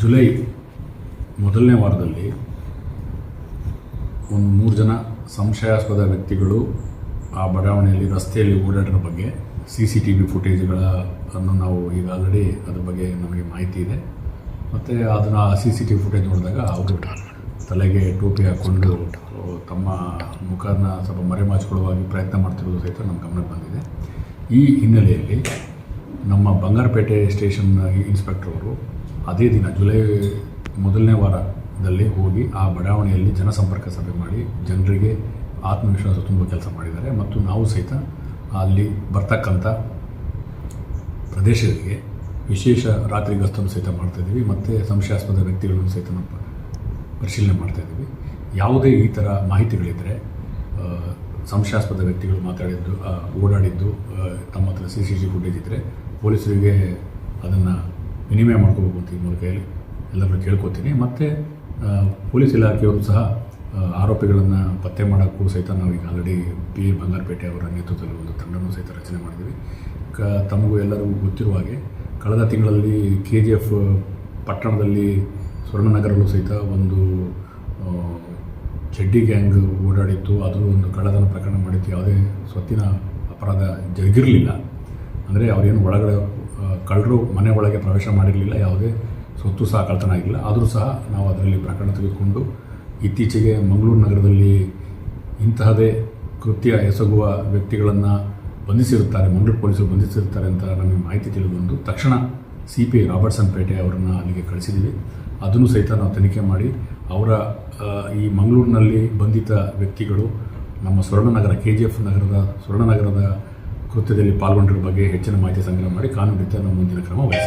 July ಮೊದಲನೇ ವಾರದಲ್ಲಿ ಒಂದು ಮೂರು ಜನ ಸಂಶಯಾಸ್ಪದ ವ್ಯಕ್ತಿಗಳು ಆ ಬಡಾವಣೆಯಲ್ಲಿ, ರಸ್ತೆಯಲ್ಲಿ ಓಡಾಡಿರೋ ಬಗ್ಗೆ ಸಿ ಸಿ ಟಿ ವಿ ಫುಟೇಜ್ಗಳನ್ನು ನಾವು ಈಗ ಆಲ್ರೆಡಿ ಅದ್ರ ಬಗ್ಗೆ ನಮಗೆ ಮಾಹಿತಿ ಇದೆ. ಮತ್ತು ಅದನ್ನು ಆ C C T V footage ನೋಡಿದಾಗ ಅವರು ತಲೆಗೆ ಟೋಪಿ ಹಾಕ್ಕೊಂಡು ತಮ್ಮ ಮುಖನ ಸ್ವಲ್ಪ ಮರೆಮಾಚಿಕೊಳ್ಳುವಾಗಿ ಪ್ರಯತ್ನ ಮಾಡ್ತಿರೋದು ಸಹಿತ ನಮ್ಮ ಗಮನಕ್ಕೆ ಬಂದಿದೆ. ಈ ಹಿನ್ನೆಲೆಯಲ್ಲಿ ನಮ್ಮ ಬಂಗಾರಪೇಟೆ ಸ್ಟೇಷನ್ ಇನ್ಸ್ಪೆಕ್ಟರ್ ಅವರು ಅದೇ ದಿನ, ಜುಲೈ ಮೊದಲನೇ ವಾರದಲ್ಲಿ ಹೋಗಿ ಆ ಬಡಾವಣೆಯಲ್ಲಿ ಜನಸಂಪರ್ಕ ಸಭೆ ಮಾಡಿ ಜನರಿಗೆ ಆತ್ಮವಿಶ್ವಾಸ ತುಂಬ ಕೆಲಸ ಮಾಡಿದ್ದಾರೆ. ಮತ್ತು ನಾವು ಸಹಿತ ಅಲ್ಲಿ ಬರ್ತಕ್ಕಂಥ ಪ್ರದೇಶಗಳಿಗೆ ವಿಶೇಷ ರಾತ್ರಿ ಗಸ್ತನ್ನು ಸಹಿತ ಮಾಡ್ತಾಯಿದ್ದೀವಿ ಮತ್ತು ಸಂಶಯಾಸ್ಪದ ವ್ಯಕ್ತಿಗಳನ್ನು ಸಹಿತ ನಾವು ಪರಿಶೀಲನೆ ಮಾಡ್ತಾಯಿದ್ದೀವಿ ಯಾವುದೇ ಈ ಥರ ಮಾಹಿತಿಗಳಿದ್ದರೆ ಸಂಶಯಾಸ್ಪದ ವ್ಯಕ್ತಿಗಳು ಮಾತಾಡಿದ್ದು ಓಡಾಡಿದ್ದು ತಮ್ಮ ಹತ್ರ ಸಿ ಸಿ ಸಿ ಫುಟೇಜ್ ಪೊಲೀಸರಿಗೆ ಅದನ್ನು ವಿನಿಮಯ ಮಾಡ್ಕೋಬೇಕು ಅಂತ ಈ ಮೂಲಕ ಹೇಳಿ ಎಲ್ಲರನ್ನೂ ಕೇಳ್ಕೊತೀನಿ. ಮತ್ತು ಪೊಲೀಸ್ ಇಲಾಖೆಯವರು ಸಹ ಆರೋಪಿಗಳನ್ನು ಪತ್ತೆ ಮಾಡೋಕ್ಕೂ ಸಹಿತ ನಾವು ಈಗ ಆಲ್ರೆಡಿ ಪಿ ಎ ಬಂಗಾರಪೇಟೆ ಅವರ ನೇತೃತ್ವದಲ್ಲಿ ಒಂದು ತಂಡವನ್ನು ಸಹಿತ ರಚನೆ ಮಾಡಿದ್ದೀವಿ. ಕ, ತಮಗೂ ಎಲ್ಲರಿಗೂ ಗೊತ್ತಿರುವ ಹಾಗೆ, ಕಳೆದ ತಿಂಗಳಲ್ಲಿ ಕೆ ಜಿ ಎಫ್ ಪಟ್ಟಣದಲ್ಲಿ ಸ್ವರ್ಣನಗರಲ್ಲೂ ಸಹಿತ ಒಂದು ಚಡ್ಡಿ ಗ್ಯಾಂಗ್ ಓಡಾಡಿತ್ತು. ಅದು ಒಂದು ಕಳ್ಳತನ ಪ್ರಕರಣ ಮಾಡಿತ್ತು ಯಾವುದೇ ಸ್ವತ್ತಿನ ಅಪರಾಧ ಜರುಗಿರಲಿಲ್ಲ. ಅಂದರೆ ಅವರೇನು ಒಳಗಡೆ ಕಳ್ಳರು ಮನೆ ಒಳಗೆ ಪ್ರವೇಶ ಮಾಡಿರಲಿಲ್ಲ, ಯಾವುದೇ ಸೊತ್ತು ಸಹ ಕಳ್ತನ ಆಗಿಲ್ಲ. ಆದರೂ ಸಹ ನಾವು ಅದರಲ್ಲಿ ಪ್ರಕರಣ ತೆಗೆದುಕೊಂಡು ಇತ್ತೀಚೆಗೆ ಮಂಗಳೂರು ನಗರದಲ್ಲಿ ಇಂತಹದೇ ಕೃತ್ಯ ಎಸಗುವ ವ್ಯಕ್ತಿಗಳನ್ನು ಬಂಧಿಸಿರುತ್ತಾರೆ, ಮಂಗಳೂರು ಪೊಲೀಸರು ಬಂಧಿಸಿರುತ್ತಾರೆ ಅಂತ ನಮಗೆ ಮಾಹಿತಿ ತಿಳಿದುಬಂದು ತಕ್ಷಣ ಸಿ ಪಿ ರಾಬರ್ಟ್ಸನ್ ಪೇಟೆ ಅವರನ್ನು ಅಲ್ಲಿಗೆ ಕಳಿಸಿದ್ದೀವಿ. ಅದನ್ನು ಸಹಿತ ನಾವು ತನಿಖೆ ಮಾಡಿ ಅವರ ಈ ಮಂಗಳೂರಿನಲ್ಲಿ ಬಂಧಿತ ವ್ಯಕ್ತಿಗಳು ನಮ್ಮ ಸ್ವರ್ಣನಗರ, ಕೆ ಜಿ ಎಫ್ ನಗರದ ಸ್ವರ್ಣನಗರದ ಕೃತ್ಯದಲ್ಲಿ ಪಾಲ್ಗೊಂಡಿರುವ ಬಗ್ಗೆ ಹೆಚ್ಚಿನ ಮಾಹಿತಿ ಸಂಗ್ರಹ ಮಾಡಿ ಕಾನೂನು ಮುಂದಿನ ಕ್ರಮ ವಹಿಸ್ತೀವಿ